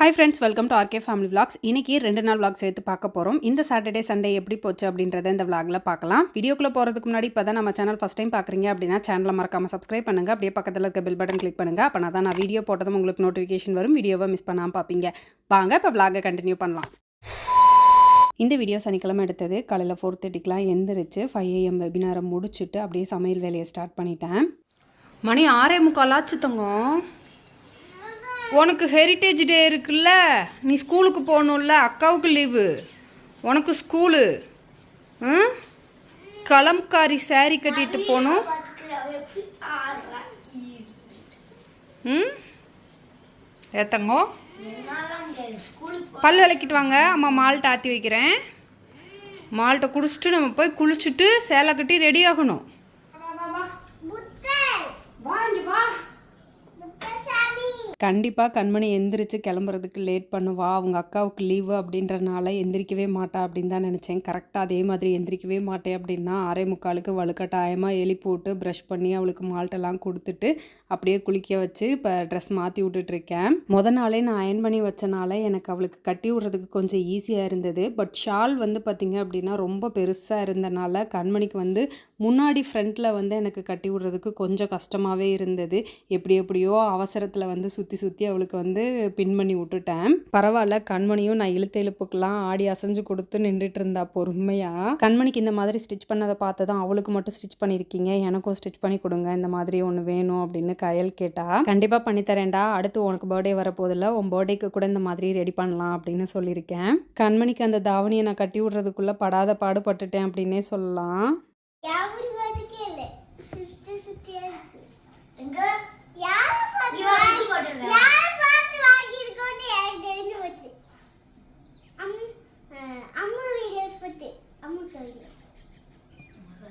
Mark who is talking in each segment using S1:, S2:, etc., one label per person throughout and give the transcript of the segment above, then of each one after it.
S1: Hi friends welcome to RK family vlogs இன்னைக்கு ரெண்டு நாள் vlog சேர்த்து பார்க்க போகிறோம் இந்த சாட்டர்டே சண்டே எப்படி போச்சு அப்படின்றத இந்த விளாகில் பார்க்கலாம். வீடியோக்குள்ளே போகிறதுக்கு முன்னாடி இப்போ தான் நம்ம சேனல் ஃபஸ்ட் டைம் பார்க்குறீங்க அப்படின்னா சேனலை மறக்காமல் சப்ஸ்கிரைப் பண்ணுங்கள் அப்படியே பக்கத்தில் இருக்க பெல் பட்டன் கிளிக் பண்ணுங்கள் அப்போ தான் நான் வீடியோ போட்டதும் உங்களுக்கு நோட்டிஃபிகேஷன் வரும். வீடியோவை மிஸ் பண்ணாமல் பார்ப்பீங்க. வாங்க இப்போ விளாகை கண்டினியூ பண்ணலாம். இந்த வீடியோ சனிக்கிழமை எடுத்தது. காலையில் ஃபோர் தேர்ட்டிக்கெலாம் எந்திரிச்சு ஃபைவ் ஏஎம் வெபினாரை முடிச்சுட்டு அப்படியே சமையல் வேலையை ஸ்டார்ட் பண்ணிட்டேன். மணி ஆறே முக்கால் ஆச்சு தங்கம். உனக்கு ஹெரிட்டேஜ் டே இருக்குல்ல நீ ஸ்கூலுக்கு போகணும்ல அக்காவுக்கு லீவு உனக்கு ஸ்கூலு ம்? கலம்காரி saree கட்டிட்டு போகணும். ம்? ஏத்தங்கோ பல் விளக்கிட்டு வாங்க. அம்மா மால்ட்டை ஆற்றி வைக்கிறேன். மால்ட்டை குடிச்சிட்டு நம்ம போய் குளிச்சுட்டு சேலை கட்டி ரெடி ஆகணும். கண்டிப்பாக கண்மணி எந்திரிச்சு கிளம்புறதுக்கு லேட் பண்ணுவா அவங்க அக்காவுக்கு லீவு அப்படின்றனால எந்திரிக்கவே மாட்டா அப்படின்னு தான் நினச்சேன். கரெக்டாக அதே மாதிரி எந்திரிக்கவே மாட்டேன் அப்படின்னா அரை முக்காலுக்கு வலுக்கட்டாயமாக எலி போட்டு ப்ரஷ் பண்ணி அவளுக்கு மால்ட்டெல்லாம் கொடுத்துட்டு அப்படியே குளிக்க வச்சு இப்போ ட்ரெஸ் மாற்றி விட்டுட்ருக்கேன் முத நாளே நான் அயன் பண்ணி வச்சனால எனக்கு அவளுக்கு கட்டி விடுறதுக்கு கொஞ்சம் ஈஸியாக இருந்தது. பட் ஷால் வந்து பார்த்திங்க அப்படின்னா ரொம்ப பெருசாக இருந்தனால கண்மணிக்கு வந்து முன்னாடி ஃப்ரண்ட்டில் வந்து எனக்கு கட்டி விடுறதுக்கு கொஞ்சம் கஷ்டமாகவே இருந்தது. எப்படி எப்படியோ அவசரத்தில் வந்து சுற்றி சுற்றி அவளுக்கு வந்து பின் பண்ணி விட்டுட்டேன். பரவாயில்ல கண்மணியும் நான் இழுத்து இழுப்புக்கெல்லாம் ஆடி அசைஞ்சு கொடுத்து நின்றுட்டு இருந்தா பொறுமையாக கண்மணிக்கு இந்த மாதிரி ஸ்டிச் பண்ணதை பார்த்து தான் அவளுக்கு மட்டும் ஸ்டிச் பண்ணியிருக்கீங்க. எனக்கும் ஸ்டிச் பண்ணி கொடுங்க இந்த மாதிரி ஒன்று வேணும் அப்படின்னு கயல் கேட்டா. கண்டிப்பாக பண்ணித்தரேன்டா அடுத்து உனக்கு பர்த்டே வரப்போதில்ல உன் பர்த்டேக்கு கூட இந்த மாதிரி ரெடி பண்ணலாம் அப்படின்னு சொல்லியிருக்கேன். கண்மணிக்கு அந்த தாவணியை நான் கட்டி விடுறதுக்குள்ளே படாத பாடுபட்டுட்டேன் அப்படின்னே சொல்லலாம்.
S2: யாரு பாட்டுக்கே இல்ல சுத்தி சுத்தியா இருக்கு எங்க யார பார்த்து யார பார்த்து வாங்கி இருக்கோன்னு எனக்கு தெரிஞ்சு போச்சு அம் அஹ், அம்மா வீடியோஸ் பத்தி அம்மா வீடியோ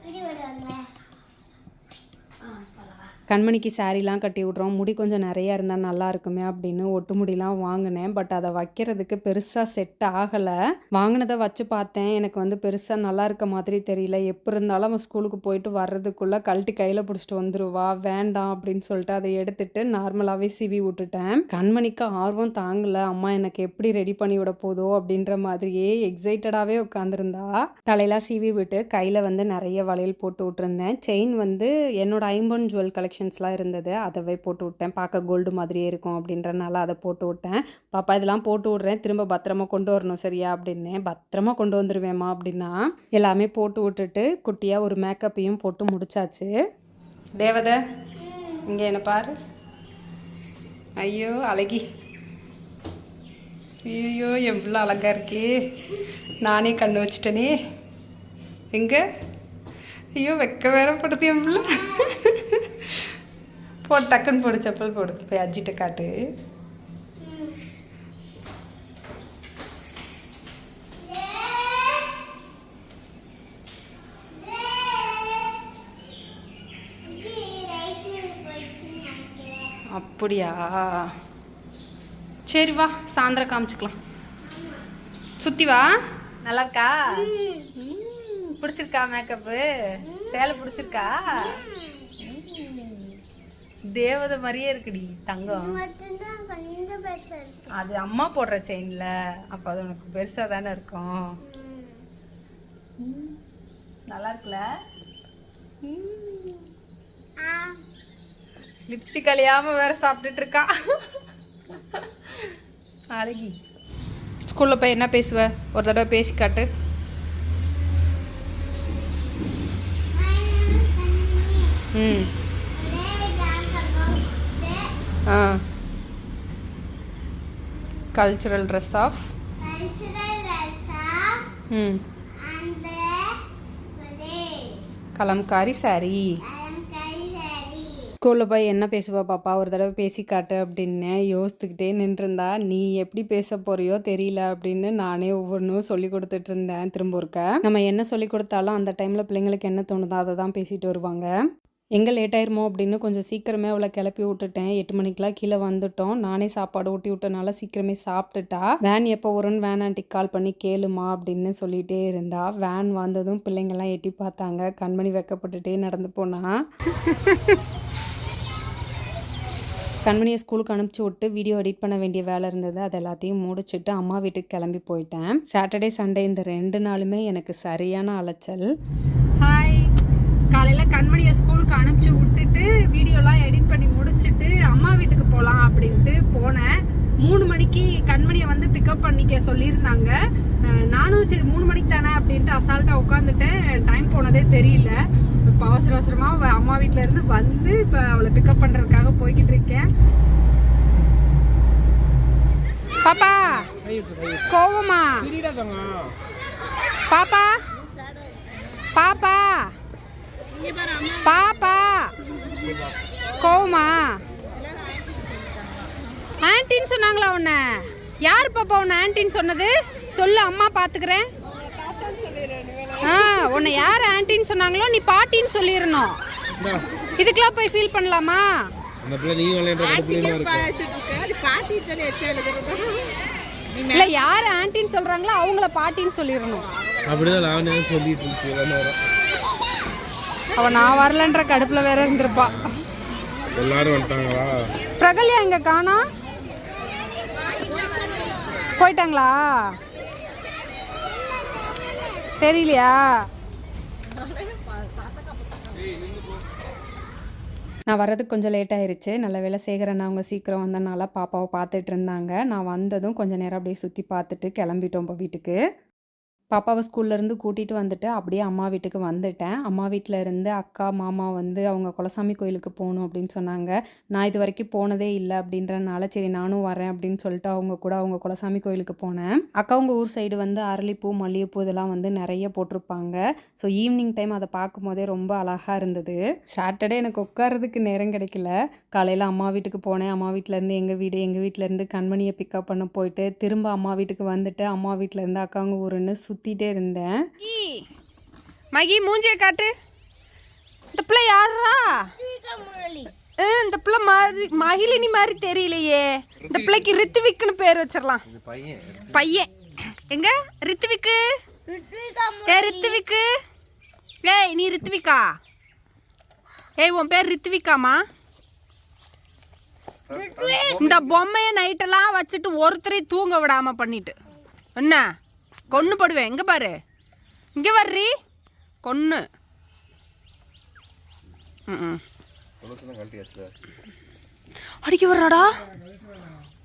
S2: வீடியோ விடுவாங்க
S1: கண்மணிக்கு சாரீலாம் கட்டி விட்றோம். முடி கொஞ்சம் நிறையா இருந்தால் நல்லா இருக்குமே அப்படின்னு ஒட்டு முடிலாம் வாங்கினேன். பட் அதை வைக்கிறதுக்கு பெருசாக செட் ஆகலை. வாங்கினதை வச்சு பார்த்தேன். எனக்கு வந்து பெருசாக நல்லா இருக்க மாதிரி தெரியல. எப்போ இருந்தாலும் அவன் ஸ்கூலுக்கு போயிட்டு வர்றதுக்குள்ளே கழட்டி கையில் பிடிச்சிட்டு வந்துடுவா வேண்டாம் அப்படின்னு சொல்லிட்டு அதை எடுத்துட்டு நார்மலாகவே சிவி விட்டுட்டேன். கண்மணிக்கு ஆர்வம் தாங்கலை. அம்மா எனக்கு எப்படி ரெடி பண்ணி விட போதோ அப்படின்ற மாதிரியே எக்ஸைட்டடாகவே உட்காந்துருந்தா தலையெல்லாம் சீவி விட்டு கையில் வந்து நிறைய வளையல் போட்டு விட்டுருந்தேன். செயின் வந்து என்னோட ஐம்பொன் ஜுவல் கலெக்ஷன் கலெக்ஷன்ஸ்லாம் இருந்தது. அதவே போட்டு விட்டேன். பார்க்க கோல்டு மாதிரியே இருக்கும் அப்படின்றனால அதை போட்டு விட்டேன். பாப்பா இதெல்லாம் போட்டு விட்றேன். திரும்ப பத்திரமா கொண்டு வரணும் சரியா? அப்படின்னு. பத்திரமா கொண்டு வந்துடுவேம்மா அப்படின்னா எல்லாமே போட்டு விட்டுட்டு குட்டியாக ஒரு மேக்கப்பையும் போட்டு முடிச்சாச்சு. தேவதை இங்கே என்ன பாரு. ஐயோ அழகி. ஐயோ எவ்வளோ அழகாக இருக்கே. நானே கண்ணு வச்சுட்டேனே. எங்கே? ஐயோ வெக்க வேற படுது போ டக்குன்னு போடு செப்பல் போடு. போய் அஜிட்ட காட்டு. அப்படியா? சரி வா சாயந்தரம் காமிச்சுக்கலாம். சுத்தி வா. நல்லா இருக்கா பிடிச்சிருக்கா மேக்கப்பு சேலை பிடிச்சிருக்கா. தேவதை மாதிரியே இருக்குடி தங்கம். அது அம்மா போடுற செயின்ல அப்போ அது உனக்கு பெருசா தானே இருக்கும். நல்லா இருக்குல்ல? லிப்ஸ்டிக் அழியாம வேற சாப்பிட்டுட்டு இருக்கா. அழகி. ஸ்கூல்ல போய் என்ன பேசுவ? ஒரு தடவை பேசி காட்டு. ம். கல்ச்சுரல் ட்ரெஸ் ஆஃப் ம். கலம்காரி சாரி ஸ்கூலில் போய் என்ன பேசுவா பாப்பா? ஒரு தடவை பேசி காட்டு அப்படின்னு யோசித்துக்கிட்டே நின்றுருந்தா நீ எப்படி பேச போறியோ தெரியல அப்படின்னு நானே ஒவ்வொன்றும் சொல்லி கொடுத்துட்டு இருந்தேன் திரும்ப ஒருக்க. நம்ம என்ன சொல்லி கொடுத்தாலும் அந்த டைமில் பிள்ளைங்களுக்கு என்ன தோணுதோ அதை தான் பேசிட்டு வருவாங்க. எங்கே லேட் ஆயிருமோ அப்படின்னு கொஞ்சம் சீக்கிரமே அவளை கிளப்பி விட்டுட்டேன். எட்டு மணிக்கெலாம் கீழே வந்துட்டோம். நானே சாப்பாடு ஊட்டி விட்டனால சீக்கிரமே சாப்பிட்டுட்டா. வேன் எப்போ வரும்னு வேன் ஆண்டிக்கு கால் பண்ணி கேளுமா அப்படின்னு சொல்லிகிட்டே இருந்தா. வேன் வந்ததும் பிள்ளைங்கெல்லாம் எட்டி பார்த்தாங்க. கண்மணி வெக்கப்பட்டுட்டே நடந்து போனா. கண்மணியை ஸ்கூலுக்கு அனுப்பிச்சி விட்டு வீடியோ எடிட் பண்ண வேண்டிய வேலை இருந்தது. அது எல்லாத்தையும் முடிச்சுட்டு அம்மா வீட்டுக்கு கிளம்பி போயிட்டேன். சாட்டர்டே சண்டே இந்த ரெண்டு நாளுமே எனக்கு சரியான அலைச்சல். கண்மணியை ஸ்கூலுக்கு அனுப்பிச்சி விட்டுட்டு வீடியோலாம் எடிட் பண்ணி முடிச்சுட்டு அம்மா வீட்டுக்கு போகலாம் அப்படின்ட்டு போனேன். மூணு மணிக்கு கண்மணியை வந்து பிக்கப் பண்ணிக்க சொல்லியிருந்தாங்க. நானும் சரி மூணு மணிக்கு தானே அப்படின்ட்டு அசால்ட்டாக உட்காந்துட்டேன் டைம் போனதே தெரியல. இப்போ அவசர அவசரமாக அம்மா வீட்டில் இருந்து வந்து இப்போ அவளை பிக்கப் பண்ணுறதுக்காக போய்கிட்டு இருக்கேன். பாப்பா கோவமா? பாப்பா பாப்பா. பாப்பா. கோவமா? ஆன்ட்டின்னு சொன்னாங்களா உன்னை? யார் பாப்பா உன்னை ஆன்ட்டின்னு சொன்னது? சொல்லு அம்மா பார்த்துக்கிறேன் ஆ உன்னை யார் ஆன்ட்டின்னு சொன்னாங்களோ நீ பாட்டின்னு சொல்லிடணும் இதுக்கெல்லாம் போய் ஃபீல் பண்ணலாமா? இல்லை யார் ஆன்ட்டின்னு சொல்கிறாங்களோ அவங்கள பாட்டின்னு சொல்லிடணும்
S3: அப்படிதான் நானே சொல்லிட்டு இருந்துச்சு
S1: அவன் நான் வரலன்ற கடுப்பில் வேற இருந்திருப்பா.
S3: எல்லாரும் வந்துட்டாங்களா?
S1: பிரகல்யா எங்க காணோம் போயிட்டாங்களா? தெரியலையா? நான் வர்றதுக்கு கொஞ்சம் லேட் ஆயிருச்சு. நல்ல வேளை சேகரன் அவங்க சீக்கிரம் வந்தனால பாப்பாவை பார்த்துட்டு இருந்தாங்க. நான் வந்ததும் கொஞ்சம் நேரம் அப்படியே சுற்றி பார்த்துட்டு கிளம்பிட்டோம் இப்போ வீட்டுக்கு. பாப்பாவை ஸ்கூல்லேருந்து கூட்டிகிட்டு வந்துட்டு அப்படியே அம்மா வீட்டுக்கு வந்துட்டேன். அம்மா வீட்டில் இருந்து அக்கா மாமா வந்து அவங்க குலசாமி கோயிலுக்கு போகணும் அப்படின்னு சொன்னாங்க. நான் இது வரைக்கும் போனதே இல்லை அப்படின்றனால சரி நானும் வரேன் அப்படின்னு சொல்லிட்டு அவங்க கூட அவங்க குலசாமி கோயிலுக்கு போனேன். அக்கா அவங்க ஊர் சைடு வந்து அரளிப்பூ மல்லிகைப்பூ இதெல்லாம் வந்து நிறைய போட்டிருப்பாங்க. ஸோ ஈவினிங் டைம் அதை பார்க்கும்போதே ரொம்ப அழகாக இருந்தது. சாட்டர்டே எனக்கு உட்கார்றதுக்கு நேரம் கிடைக்கல. காலையில் அம்மா வீட்டுக்கு போனேன். அம்மா வீட்டிலேருந்து எங்கள் வீடு எங்கள் வீட்டிலேருந்து கண்மணியை பிக்கப் பண்ண போயிட்டு திரும்ப அம்மா வீட்டுக்கு வந்துட்டு அம்மா வீட்டிலேருந்து அக்காங்க ஊருன்னு சுற்றிட்டே இருந்தேன். மகி மூஞ்சியை காட்டு. இந்த பிள்ளை யாரா இந்த பிள்ளை மாதிரி மகிழினி மாதிரி தெரியலையே. இந்த பிள்ளைக்கு ரித்துவிக்னு பேர் வச்சிடலாம்.
S3: பையன்
S1: பையன். எங்க? ரித்துவிக்கு? ஏ ரித்துவிக்கு? ஏய் நீ ரித்துவிக்கா? ஏய் உன் பேர் ரித்துவிக்காமா இந்த பொம்மையை நைட்டெல்லாம் வச்சுட்டு ஒருத்தரையும் தூங்க விடாம பண்ணிட்டு. என்ன? கொன்று போடுவேன். எங்க பாரு. இங்க வர்றி. கொன்று ம் அடிக்க வர்றாடா?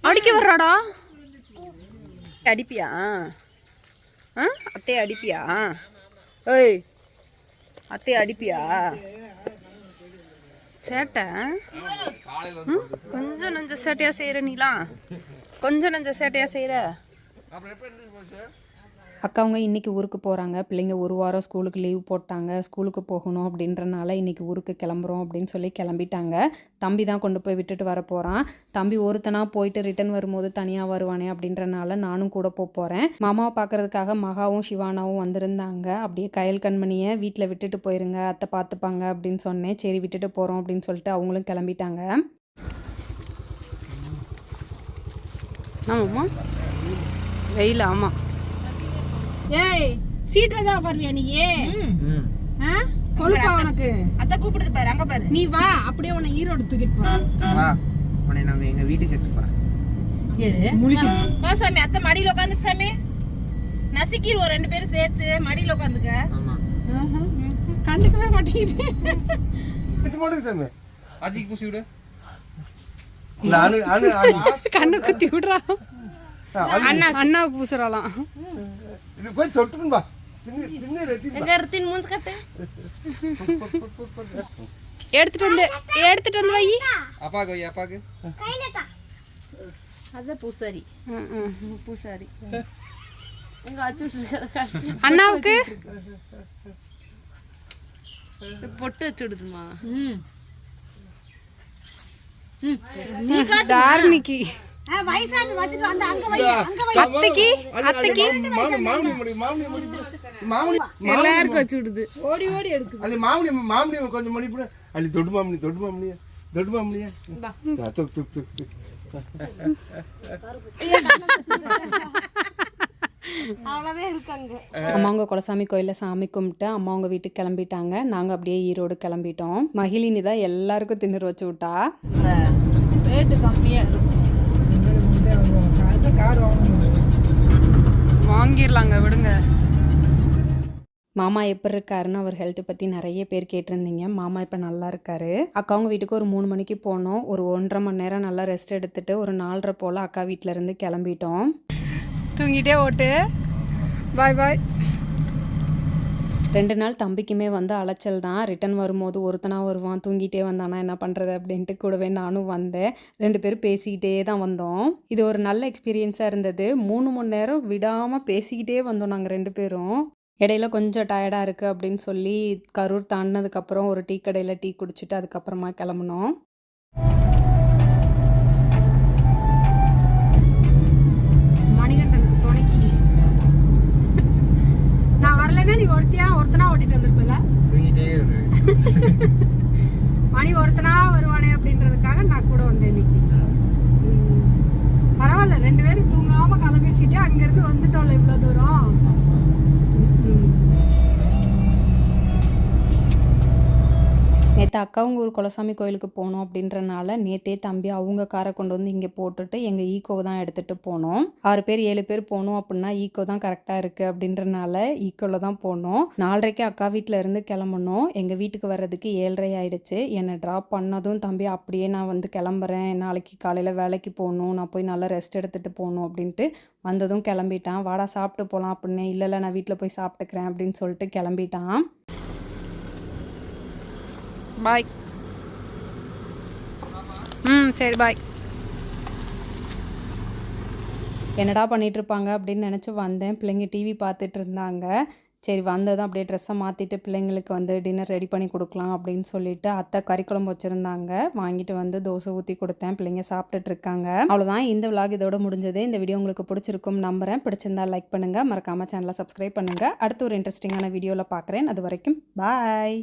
S1: அடிக்க வர்றாடா? அடிப்பியா? ஆ? அத்தையை அடிப்பியா? ஏய். அத்தையை அடிப்பியா? சேட்டை கொஞ்சம் நஞ்ச சேட்டையா செய்யற நீலாம். கொஞ்சம் நஞ்ச சேட்டையா செய்யற அக்காவங்க இன்னைக்கு ஊருக்கு போகிறாங்க பிள்ளைங்க ஒரு வாரம் ஸ்கூலுக்கு லீவ் போட்டாங்க. ஸ்கூலுக்கு போகணும் அப்படின்றனால இன்றைக்கி ஊருக்கு கிளம்புறோம் அப்படின்னு சொல்லி கிளம்பிட்டாங்க. தம்பி தான் கொண்டு போய் விட்டுட்டு வர போகிறான் தம்பி ஒருத்தனாக போயிட்டு ரிட்டர்ன் வரும்போது தனியாக வருவானே அப்படின்றனால நானும் கூட போக போகிறேன் மாமாவை பார்க்கறதுக்காக மகாவும் சிவானாவும் வந்திருந்தாங்க. அப்படியே கயல் கண்மணியை வீட்டில் விட்டுட்டு போயிருங்க. அத்தை பார்த்துப்பாங்க அப்படின்னு சொன்னேன். சரி விட்டுட்டு போகிறோம் அப்படின்னு சொல்லிட்டு அவங்களும் கிளம்பிட்டாங்க. ஆமாம்மா. வெயில் ஆமாம் ஏய் சீட்ல தான் உட்காருவியா நீ? ஆ? கொழுப்பா உனக்கு.
S4: அத்தை கூப்பிடுது பாரு அங்க பாரு.
S1: நீ வா அப்படியே உன்னை ஈரோடு தூக்கிட்டு போறேன்
S5: வா உன்னை நாங்க எங்க வீட்டுக்கு எடுத்து போறேன்.
S4: வா சாமி அத்தை மடியில உட்காந்துக்க சாமி. நசுக்கிடுவோம் ரெண்டு பேரும் சேர்த்து மடியில உட்காந்துக்க.
S5: ஆமா.
S1: கண்டுக்கவே மாட்டேங்குது.
S5: அஜிக்கு பூசி விடு.
S1: கண்ணு குத்தி விடுறா. அண்ணா. அண்ணாவுக்கு
S2: கருத்தின் மூஞ்சி கட்டு.
S1: எடுத்துட்டு வந்து எடுத்துட்டு வந்து வை.
S5: அப்பாக்கு வை அப்பாக்கு.
S2: கையில தா
S4: அதான் பூசாரி.
S1: ம், ம்.
S4: பூசாரி.
S1: அண்ணாவுக்கு?
S4: பொட்டு வச்சு விடுதுமா.
S1: தாரணிக்கு அத்தைக்கு
S4: வச்சு விடுது
S6: அல்ல மாமனி மாமனி கொஞ்சம் மணி
S2: போடு அல்ல
S1: தொடு மாமனி குலசாமி கோயில சாமி கும்பிட்டு அம்மாவங்க வீட்டுக்கு கிளம்பிட்டாங்க நாங்க அப்படியே ஈரோடு கிளம்பிட்டோம் மகிழினி தான் எல்லாருக்கும் தின்னுற வச்சு விட்டா
S4: ரேட்டு கம்மியாக இருக்கும்
S5: வாங்கணும்
S1: வாங்கிடலாங்க விடுங்க. மாமா எப்படி இருக்காருன்னு அவர் ஹெல்த்தை பற்றி நிறைய பேர் கேட்டிருந்தீங்க. மாமா இப்போ நல்லா இருக்காரு. அக்காவுங்க வீட்டுக்கு ஒரு மூணு மணிக்கு போனோம். ஒரு ஒன்றரை மணி நேரம் நல்லா ரெஸ்ட் எடுத்துட்டு ஒரு நாலரை போல் அக்கா வீட்டில் இருந்து கிளம்பிட்டோம். தூங்கிட்டே ஓட்டு. பாய் பாய் ரெண்டு நாள் தம்பிக்குமே வந்து அலைச்சல் தான். ரிட்டன் வரும்போது ஒருத்தனா வருவான் தூங்கிட்டே வந்தானா என்ன பண்ணுறது அப்படின்ட்டு கூடவே நானும் வந்தேன். ரெண்டு பேரும் பேசிக்கிட்டே தான் வந்தோம். இது ஒரு நல்ல எக்ஸ்பீரியன்ஸாக இருந்தது. மூணு மணி நேரம் விடாமல் பேசிக்கிட்டே வந்தோம் நாங்கள் ரெண்டு பேரும். இடையில கொஞ்சம் டயர்டாக இருக்குது அப்படின்னு சொல்லி கரூர் தாண்டினதுக்கப்புறம் ஒரு டீ கடையில் டீ குடிச்சிட்டு அதுக்கப்புறமா கிளம்புனோம்.
S7: நீ ஒருத்தியா ஒருத்தனா ஓட்டிட்டு வந்திருப்பல
S5: தூங்கிட்டே இரு.
S7: மணி ஒருத்தனா வருவானே அப்படின்றதுக்காக நான் கூட வந்தேன் இன்னைக்கு. பரவாயில்ல ரெண்டு பேரும் தூங்காம கதை பேசிட்டு அங்கிருந்து வந்துட்டோம்ல இவ்வளோ தூரம்.
S1: நேற்று அக்காவுங்க ஒரு குலசாமி கோயிலுக்கு போனோம் அப்படின்றனால நேற்றே தம்பி அவங்க காரை கொண்டு வந்து இங்கே போட்டுட்டு எங்கள் ஈக்கோவை தான் எடுத்துகிட்டு போனோம். ஆறு பேர் ஏழு பேர் போனோம் அப்படின்னா ஈக்கோ தான் கரெக்டாக இருக்குது அப்படின்றனால ஈக்கோவில் தான் போனோம். நாலரைக்கு அக்கா வீட்டில் இருந்து கிளம்பணும் எங்கள் வீட்டுக்கு வர்றதுக்கு ஏழரை ஆயிடுச்சு. என்னை ட்ராப் பண்ணதும் தம்பி அப்படியே நான் வந்து கிளம்புறேன். நாளைக்கு காலையில் வேலைக்கு போகணும். நான் போய் நல்லா ரெஸ்ட் எடுத்துகிட்டு போகணும் அப்படின்ட்டு வந்ததும் கிளம்பிட்டான். வாடா சாப்பிட்டு போகலாம் அப்படின்னு இல்லை இல்லை நான் வீட்டில் போய் சாப்பிட்டுக்கிறேன் அப்படின்னு சொல்லிட்டு கிளம்பிட்டான். பாய் ம் சரி பாய் என்னடா பண்ணிகிட்ருப்பாங்க இருப்பாங்க அப்படின்னு நினச்சி வந்தேன். பிள்ளைங்க டிவி பார்த்துட்டு இருந்தாங்க சரி வந்ததும் அப்படியே ட்ரெஸ்ஸை மாற்றிட்டு பிள்ளைங்களுக்கு வந்து டின்னர் ரெடி பண்ணி கொடுக்கலாம் அப்படின்னு சொல்லிட்டு அத்தை கறிக்குழம்பு வச்சுருந்தாங்க. வாங்கிட்டு வந்து தோசை ஊற்றி கொடுத்தேன். பிள்ளைங்க சாப்பிட்டுட்டு இருக்காங்க அவ்வளோதான் இந்த விலாக் இதோட முடிஞ்சது. இந்த வீடியோ உங்களுக்கு பிடிச்சிருக்கும் நம்புறேன். பிடிச்சிருந்தா லைக் பண்ணுங்கள் மறக்காமல் சேனலை சப்ஸ்கிரைப் பண்ணுங்கள் அடுத்து ஒரு இன்ட்ரெஸ்டிங்கான வீடியோவில் பார்க்குறேன் அது வரைக்கும் பாய்